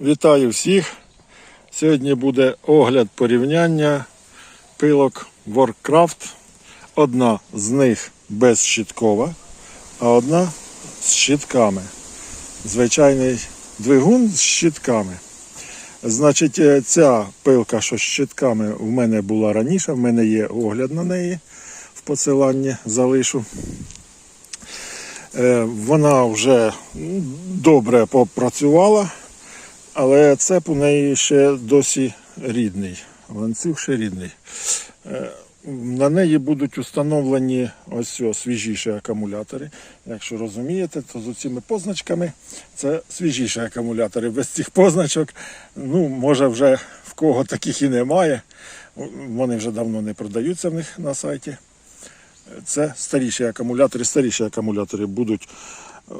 Вітаю всіх. Сьогодні буде огляд порівняння пилок Warcraft. Одна з них безщиткова, а одна з щитками. Звичайний двигун з щитками. Значить, е, ця пилка, що з щитками, в мене була раніше, в мене є огляд на неї в посиланні залишу. Е, Вона вже добре попрацювала, але цеп у неї ще досі рідний. Ланцюг ще рідний. Е, На неї будуть установлені ось свіжіші акумулятори. Якщо розумієте, то з цими позначками це свіжіші акумулятори. Без цих позначок, ну, може, вже в кого таких і немає. Вони вже давно не продаються в них на сайті. Це старіші акумулятори. Старіші акумулятори будуть е,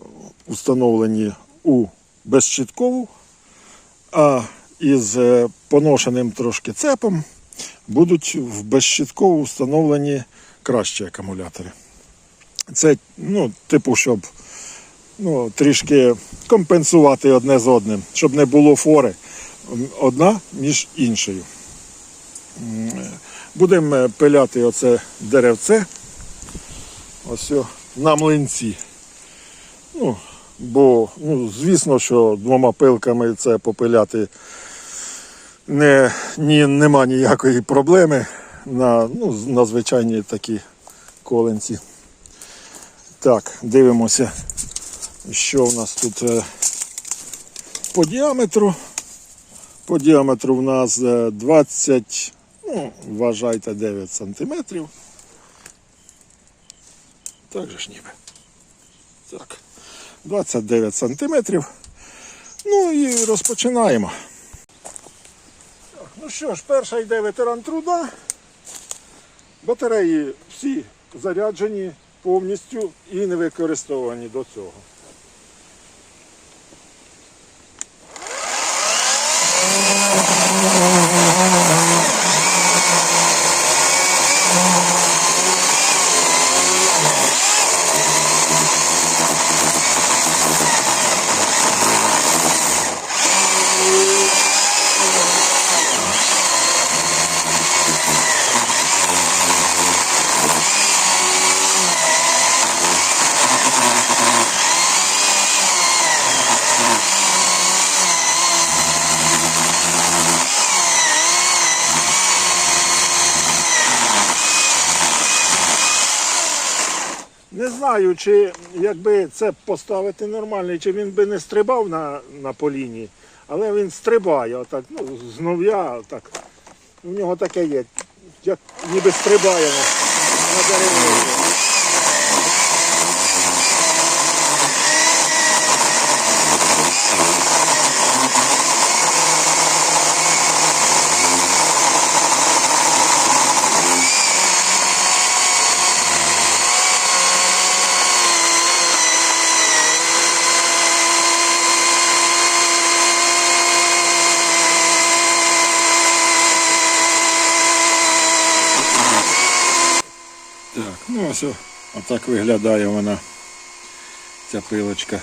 установлені у безщиткову, а із е, поношеним трошки цепом будуть в безщиткову встановлені кращі акумулятори. Це, ну, типу, щоб ну, трішки компенсувати одне з одним, щоб не було фори одна між іншою. Будемо е, пиляти оце деревце. Ось на млинці. Ну, бо, ну, звісно, що двома пилками це попиляти не, ні, нема ніякої проблеми на, ну, на звичайні такі коленці. Так, дивимося, що у нас тут е, по діаметру. По діаметру в нас е, 20, ну, вважайте 9 сантиметрів. Так же ж ніби. Так. 29 сантиметрів. Ну і розпочинаємо. Так, ну що ж, перша йде ветеран труда. Батареї всі заряджені повністю і не використовані до цього. Не знаю, чи якби це поставити нормальний, чи він би не стрибав на, на поліні, але він стрибає отак, ну, з нов'я, так. У нього таке є, як ніби стрибає на дереві. Так, ну ось о- отак виглядає вона, ця пилочка.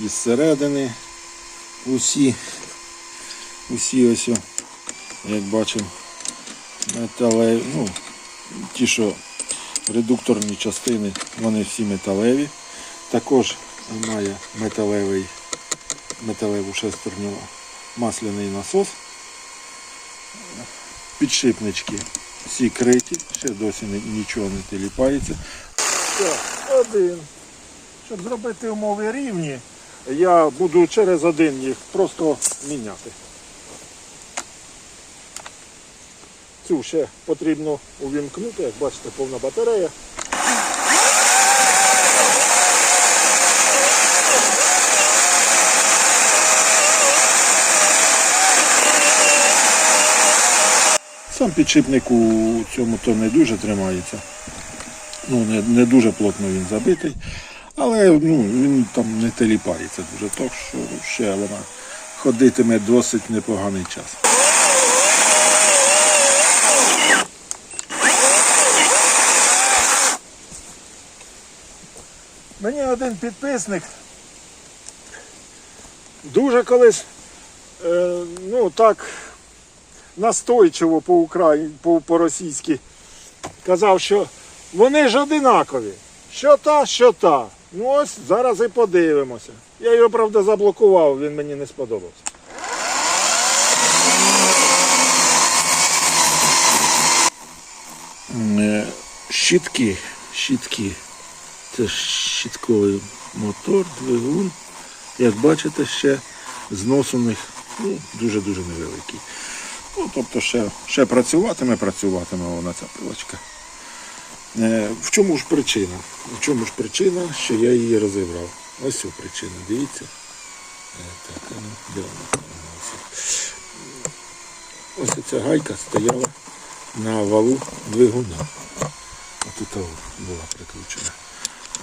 Із середини усі, усі ось, як бачимо, металеві, ну, ті, що редукторні частини, вони всі металеві. Також має металевий, металеву шестерню масляний насос. Підшипнички всі криті, ще досі нічого не теліпається. Все, один. Щоб зробити умови рівні, я буду через один їх просто міняти. Цю ще потрібно увімкнути, як бачите, повна батарея. Сам підшипник у цьому то не дуже тримається. Ну, не, не дуже плотно він забитий, але ну, він там не теліпається дуже, так що ще вона ходитиме досить непоганий час. Мені один підписник дуже колись, е, ну так, настойчиво по Україні, по, по-російськи казав, що вони ж одинакові. Що та, що та. Ну ось зараз і подивимося. Я його, правда, заблокував, він мені не сподобався. Е, Щітки, щітки. Це щітковий мотор, двигун. Як бачите, ще знос у них ну, дуже-дуже невеликий. Ну, тобто ще, ще працюватиме, працюватиме вона ця пилочка. Е, в чому ж причина? В чому ж причина, що я її розібрав? Ось цю причина, дивіться. Е, так, ну. Ось. Ця гайка стояла на валу двигуна. Отут була прикручена.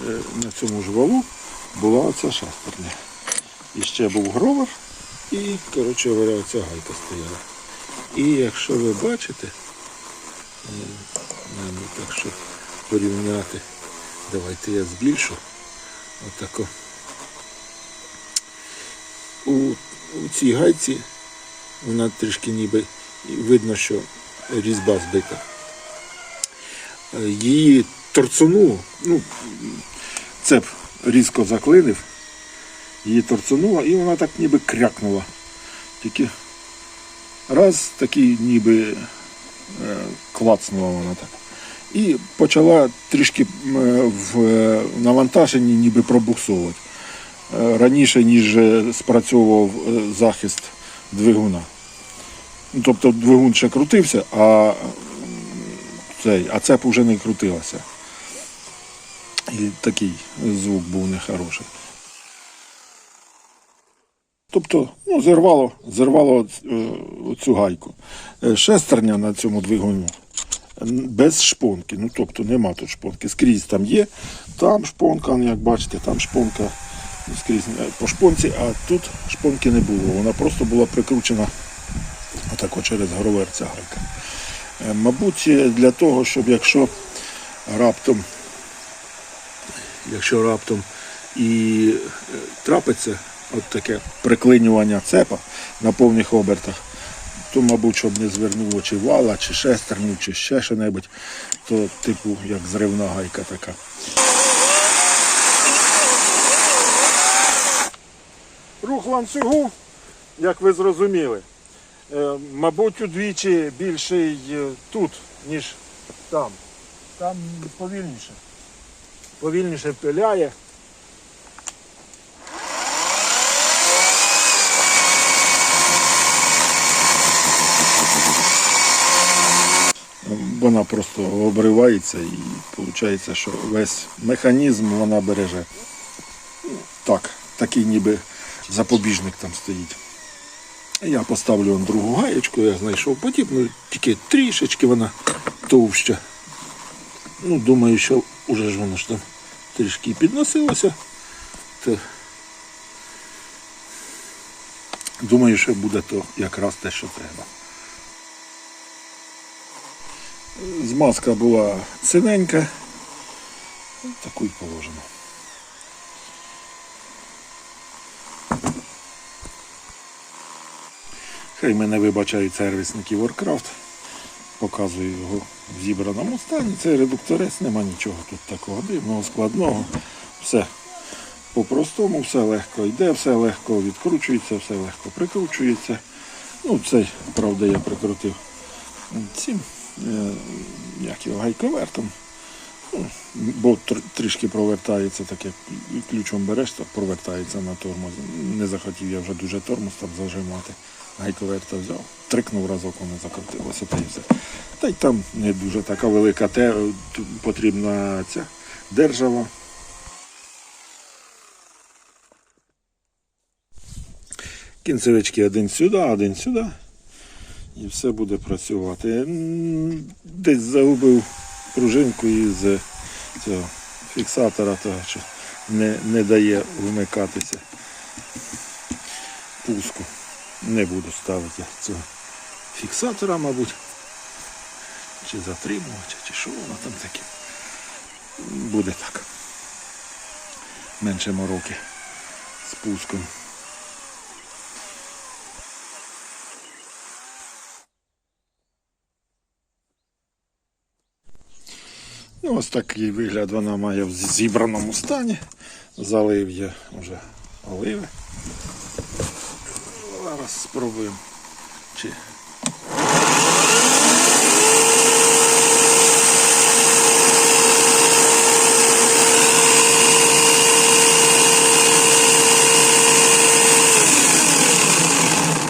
Е, На цьому ж валу була оця шестерня. І ще був гровер, і, коротше говоря, оця гайка стояла. І якщо ви бачите, е, ну, так що порівняти, давайте я збільшу. Отако. У, у цій гайці вона трішки ніби видно, що різьба збита. Е, Її торцонуло, ну, цеп різко заклинив, її торцонуло і вона так ніби крякнула. Тільки раз такий ніби е, клацнула вона так. І почала трішки е, в е, навантаженні ніби пробуксовувати. Раніше, ніж спрацьовував захист двигуна. Ну, Тобто двигун ще крутився, а, цей, а цеп вже не крутилася. І такий звук був нехороший. Тобто, ну, зірвало, зірвало е, цю гайку. Е, Шестерня на цьому двигуну без шпонки. Ну, тобто нема тут шпонки. Скрізь там є, там шпонка, ну, як бачите, там шпонка скрізь е, по шпонці, а тут шпонки не було. Вона просто була прикручена отако через горовер ця гайка. Мабуть, для того, щоб якщо раптом, якщо раптом і трапиться от таке приклинювання цепа на повних обертах, то, мабуть, щоб не звернуло чи вала, чи шестерню, чи ще що-небудь, то типу як зривна гайка така. Рух ланцюгу, як ви зрозуміли, е, мабуть, удвічі більший е, тут, ніж там. Там повільніше. Повільніше пиляє. Вона просто обривається і виходить, що весь механізм вона береже. Так, такий ніби запобіжник там стоїть. Я поставлю вон другу гаєчку, я знайшов подібну, тільки трішечки вона товща. Ну, думаю, що вже ж воно ж там трішки підносилося. То думаю, що буде то якраз те, що треба. Змазка була синенька. Таку й положено. Хай мене вибачають сервісники Warcraft. Показую його в зібраному стані. Це редукторець, нема нічого тут такого дивного, складного. Все по-простому, все легко йде, все легко відкручується, все легко прикручується. Ну, цей, правда, я прикрутив цим, як його, гайковертом. Ну, бо трішки провертається, так як ключом береш, то провертається на тормоз. Не захотів я вже дуже тормоз там зажимати. Гайковерта взяв, трикнув разок, воно закрутилося, та й все. Та й там не дуже така велика те, потрібна ця держава. Кінцевички один сюди, один сюди. І все буде працювати. Десь загубив пружинку із цього фіксатора, того, що не, не дає вмикатися пуску. Не буду ставити цього фіксатора, мабуть. Чи затримувача, чи що воно там таке. Буде так. Менше мороки з пуском. Ну, ось такий вигляд вона має в зібраному стані. Залив є вже оливи. Зараз спробуємо. Чи...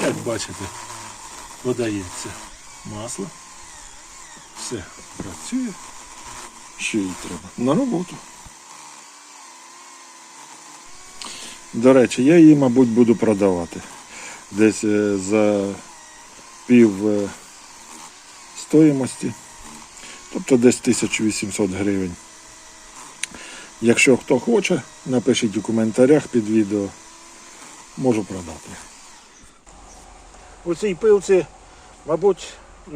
Як бачите, подається масло. Все працює. Що їй треба? На роботу. До речі, я її, мабуть, буду продавати. Десь е, за пів е, стоїмості. Тобто десь 1800 гривень. Якщо хто хоче, напишіть у коментарях під відео. Можу продати. У цій пилці, мабуть,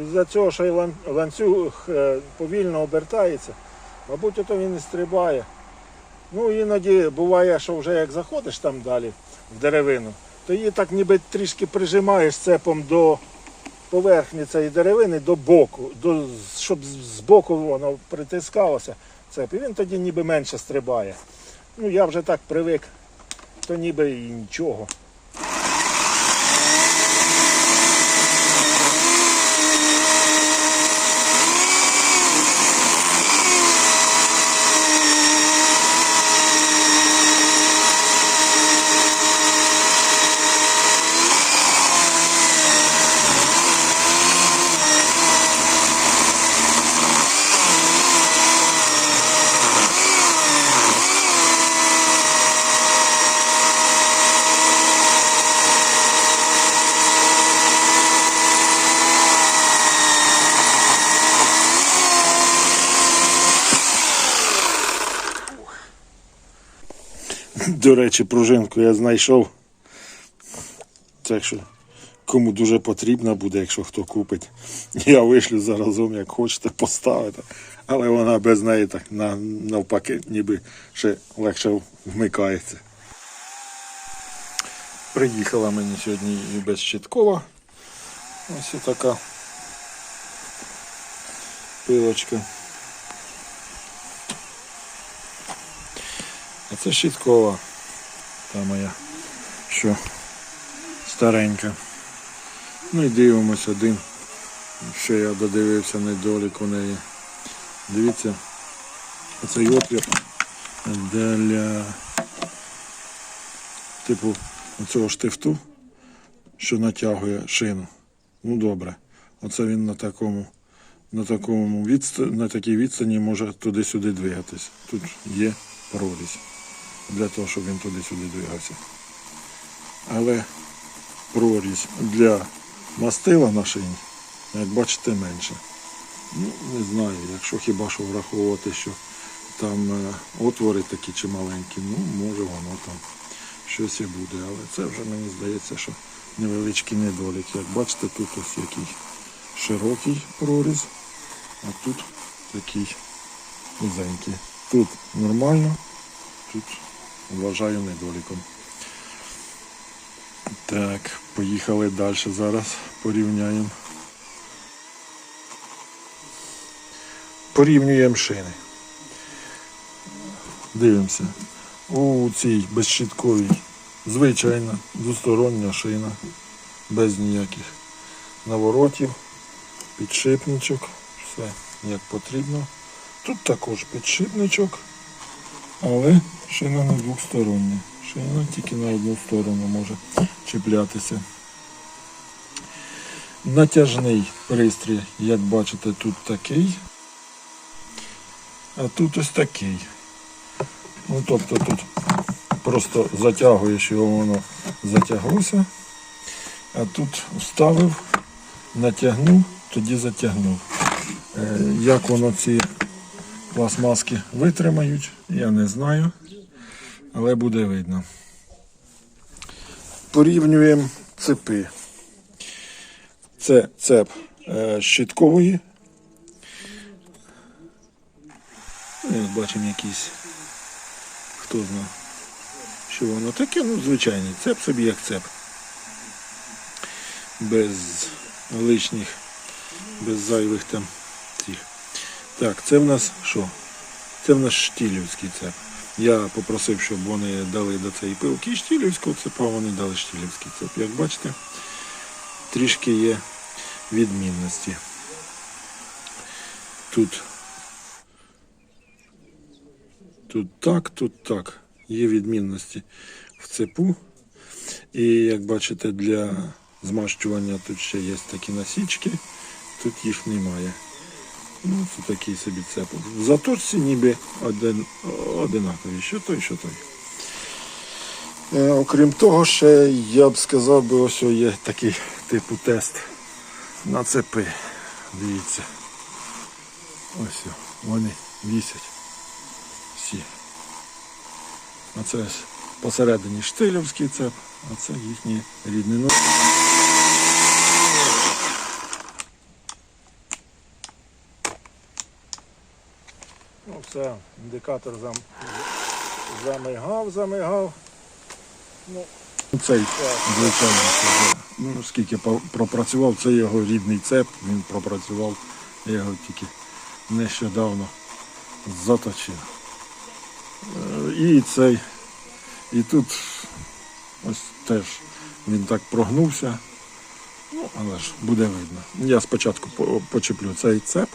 із-за цього, що ланцюг е, повільно обертається, мабуть, ото він і стрибає. Ну, іноді буває, що вже як заходиш там далі в деревину, то її так ніби трішки прижимаєш цепом до поверхні цієї деревини до боку, до, щоб з боку воно притискалося цеп. І він тоді ніби менше стрибає. Ну, я вже так привик, то ніби і нічого. До речі, пружинку я знайшов. Так що кому дуже потрібна буде, якщо хто купить. Я вишлю заразом, як хочете, поставити. Але вона без неї так навпаки, ніби ще легше вмикається. Приїхала мені сьогодні і безщиткова. Ось така пилочка. А це щиткова. Та моя, що старенька. Ну і дивимось один. Що я додивився недолік у неї. Дивіться, оцей отвір для типу оцього штифту, що натягує шину. Ну добре. Оце він на такому, на такому відстані, на такій відстані може туди-сюди двигатись. Тут є прорізь для того, щоб він туди-сюди двигався. Але прорізь для мастила на шині, як бачите, менше. Ну, не знаю, якщо хіба що враховувати, що там е, отвори такі чи маленькі, ну може воно там щось і буде. Але це вже мені здається, що невеличкий недолік. Як бачите, тут ось який широкий проріз, а тут такий вузенький. Тут нормально, тут вважаю недоліком. Так, поїхали далі зараз, порівняємо. Порівнюємо шини. Дивимося. У цій безщитковій звичайна двостороння шина, без ніяких наворотів, підшипничок, все як потрібно. Тут також підшипничок, але шина не двостороння. Шина тільки на одну сторону може чіплятися. Натяжний пристрій, як бачите, тут такий, а тут ось такий. Ну, тобто тут просто затягуєш його, воно затяглося, а тут вставив, натягнув, тоді затягнув. Е, Як воно ці пластмаски витримають, я не знаю, але буде видно. Порівнюємо цепи. Це цеп е, щиткової. Ну, бачимо якийсь, хто знає, що воно таке, ну звичайний цеп собі як цеп. Без лишніх, без зайвих там цих. Так, це в нас що? Це в нас штілівський цеп. Я попросив, щоб вони дали до цієї пилки штілівського цепа, вони дали штілівський цеп. Як бачите, трішки є відмінності. Тут, тут так, тут так. Є відмінності в цепу. І як бачите, для змащування тут ще є такі насічки, тут їх немає. Ну, це такий собі цеп. В заточці ніби один, одинакові, що той, що той. Е, окрім того, ще я б сказав, би, ось є такий типу тест на цепи. Дивіться. Ось вони вісять. Всі. А це посередині штилівський цеп, а це їхній рідний. Ну, все, індикатор зам... замигав, замигав. Ну, цей, звичайно, це ну, скільки пропрацював, це його рідний цеп, він пропрацював, я його тільки нещодавно заточив. Е, І цей, і тут ось теж він так прогнувся. Ну, але ж буде видно. Я спочатку почеплю цей цеп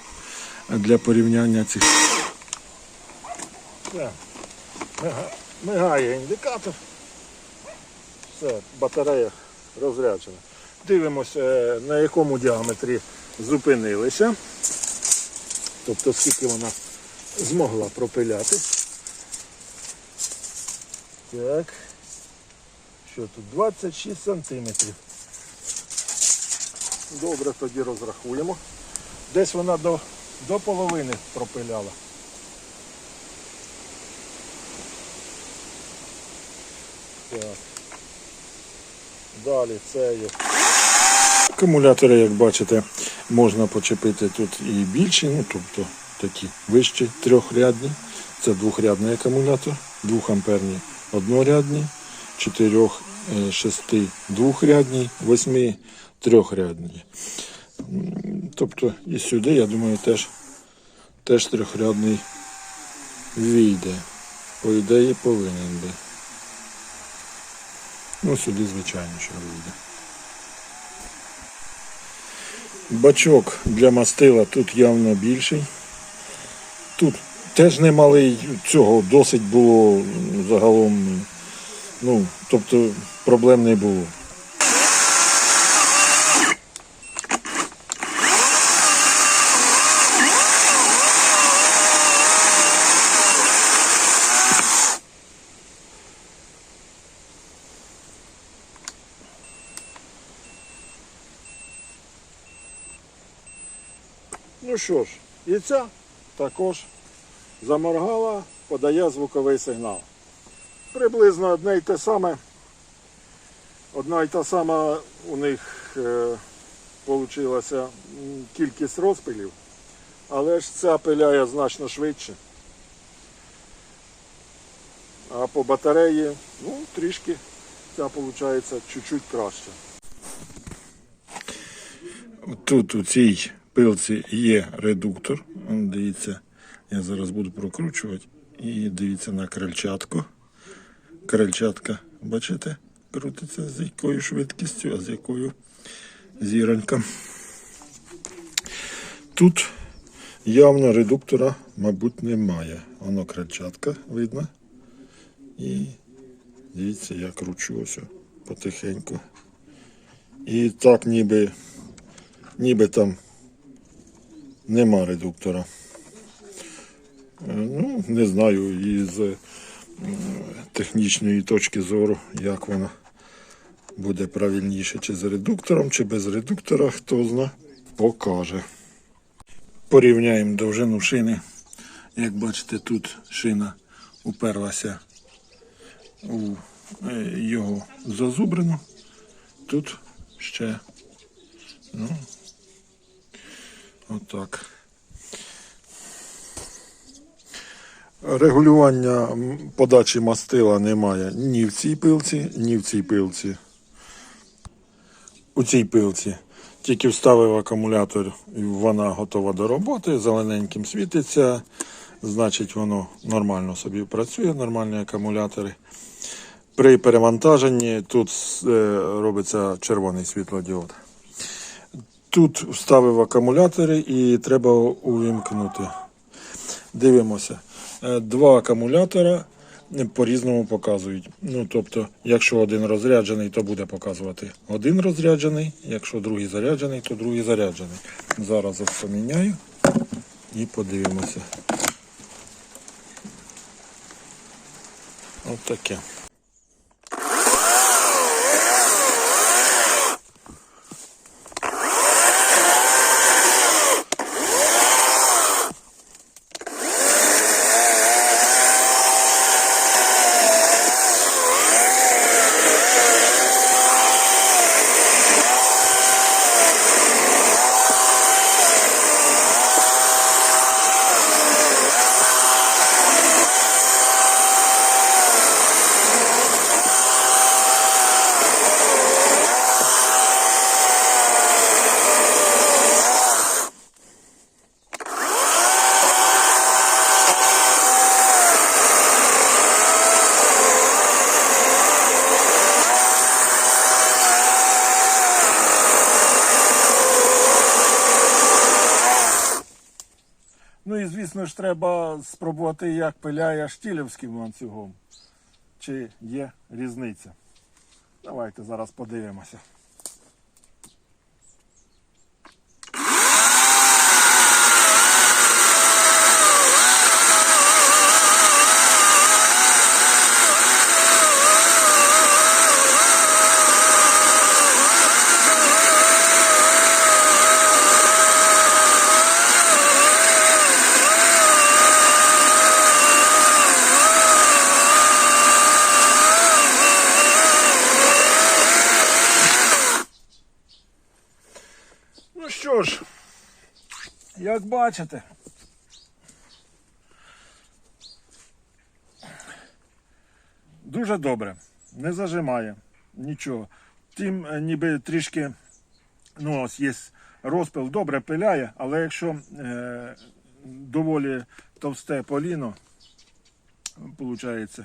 для порівняння цих. Все. Мигає індикатор. Все, батарея розряджена. Дивимося, е, на якому діаметрі зупинилися. Тобто скільки вона змогла пропиляти. Так. Що тут? 26 сантиметрів. Добре, тоді розрахуємо. Десь вона до, до половини пропиляла. Так. Далі це є. Акумулятори, як бачите, можна почепити тут і більші, ну тобто такі вищі трьохрядні. Це двохрядний акумулятор, 2 амперні однорядні, 4, 6 двохрядні, 8 трьохрядні. Тобто і сюди, я думаю, теж, теж трьохрядний війде. По ідеї повинен би. Ну, сюди, звичайно, що вийде. Бачок для мастила тут явно більший. Тут теж немалий, цього досить було загалом. Ну, тобто проблем не було. Що ж, і ця також заморгала, подає звуковий сигнал. Приблизно одне й те саме. Одна й та сама у них е, кількість розпилів, але ж ця пиляє значно швидше. А по батареї, ну, трішки ця виходить чуть-чуть краще. Тут у цій пилці є редуктор. Дивіться, я зараз буду прокручувати. І дивіться на крильчатку. Крильчатка, бачите, крутиться з якою швидкістю, а з якою зіронька. Тут явно редуктора, мабуть, немає. Воно крильчатка видно. І дивіться, я кручу ось потихеньку. І так ніби ніби там нема редуктора. Е, Ну, не знаю, із е, технічної точки зору, як воно буде правильніше, чи з редуктором, чи без редуктора, хто зна, покаже. Порівняємо довжину шини. Як бачите, тут шина уперлася у е, його зазубрину. Тут ще ну, Отак. Регулювання подачі мастила немає ні в цій пилці, ні в цій пилці. У цій пилці тільки вставив акумулятор і вона готова до роботи, зелененьким світиться. значить воно нормально собі працює, нормальні акумулятори. При перевантаженні тут е, робиться червоний світлодіод. Тут вставив акумулятори і треба увімкнути. Дивимося. Е, Два акумулятора по-різному показують. Ну, тобто, якщо один розряджений, то буде показувати один розряджений, якщо другий заряджений, то другий заряджений. Зараз поміняю і подивимося. Ось таке. Ну і звісно ж треба спробувати, як пиляє штілівським ланцюгом. Чи є різниця. Давайте зараз подивимося. Ну що ж, як бачите, дуже добре, не зажимає нічого. Тим е, ніби трішки, ну ось є розпил, добре пиляє, але якщо е, доволі товсте поліно, виходить,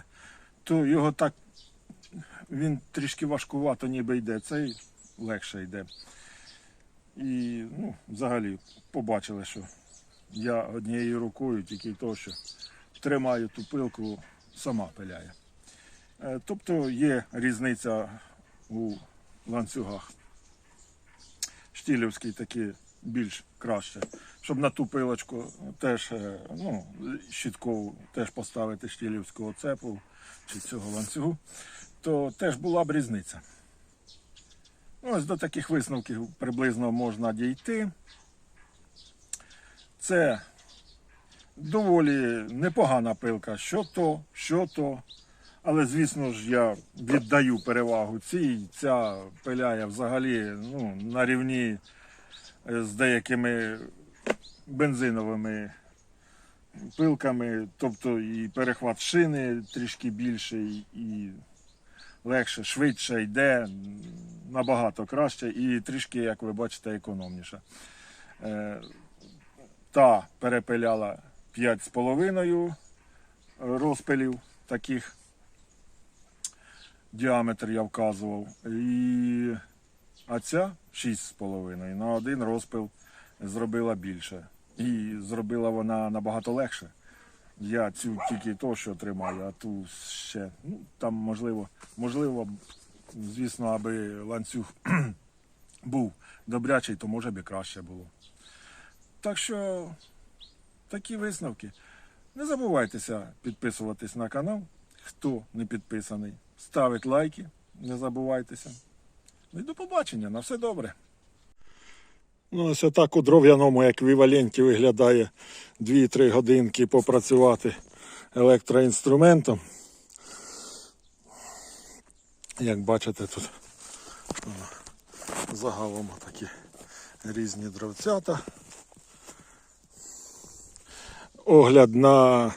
то його так він трішки важкувато ніби йде, цей легше йде. І ну, взагалі побачили, що я однією рукою тільки то, що тримаю ту пилку, сама пиляє. Е, Тобто є різниця у ланцюгах. Штілівський такий більш краще. Щоб на ту пилочку теж е, ну, щіткову теж поставити штілівського цепу чи цього ланцюгу, то теж була б різниця. Ось до таких висновків приблизно можна дійти. Це доволі непогана пилка, що то, що то. Але, звісно ж, я віддаю перевагу цій. Ця пиляє взагалі ну, на рівні е, з деякими бензиновими пилками, тобто і перехват шини трішки більший, і легше, швидше йде, набагато краще і трішки, як ви бачите, економніше. Та перепиляла 5,5 розпилів таких. Діаметр я вказував. І... А ця 6,5 на один розпил зробила більше. І зробила вона набагато легше. Я цю тільки то, що тримаю, а ту ще. Ну, там можливо, можливо, звісно, аби ланцюг був добрячий, то може би краще було. Так що такі висновки. Не забувайтеся підписуватись на канал, хто не підписаний. Ставить лайки, не забувайтеся. Ну і до побачення, на все добре. Ну, ось отак у дров'яному еквіваленті виглядає 2-3 годинки попрацювати електроінструментом. Як бачите, тут загалом такі різні дровцята. Огляд на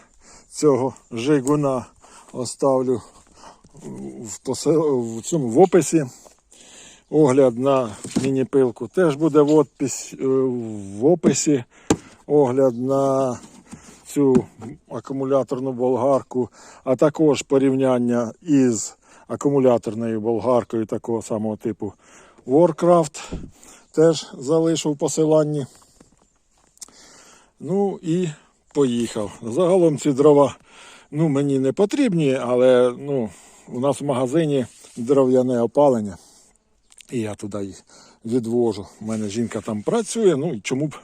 цього жигуна оставлю в, в цьому в описі. Огляд на міні-пилку теж буде в, е, в описі. Огляд на цю акумуляторну болгарку, а також порівняння із акумуляторною болгаркою такого самого типу Warcraft. Теж залишу в посиланні. Ну і поїхав. Загалом ці дрова ну, мені не потрібні, але ну, у нас в магазині дров'яне опалення. І я туди їх відвожу. У мене жінка там працює, ну і чому б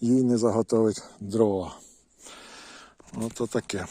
їй не заготовити дрова. Ото таке.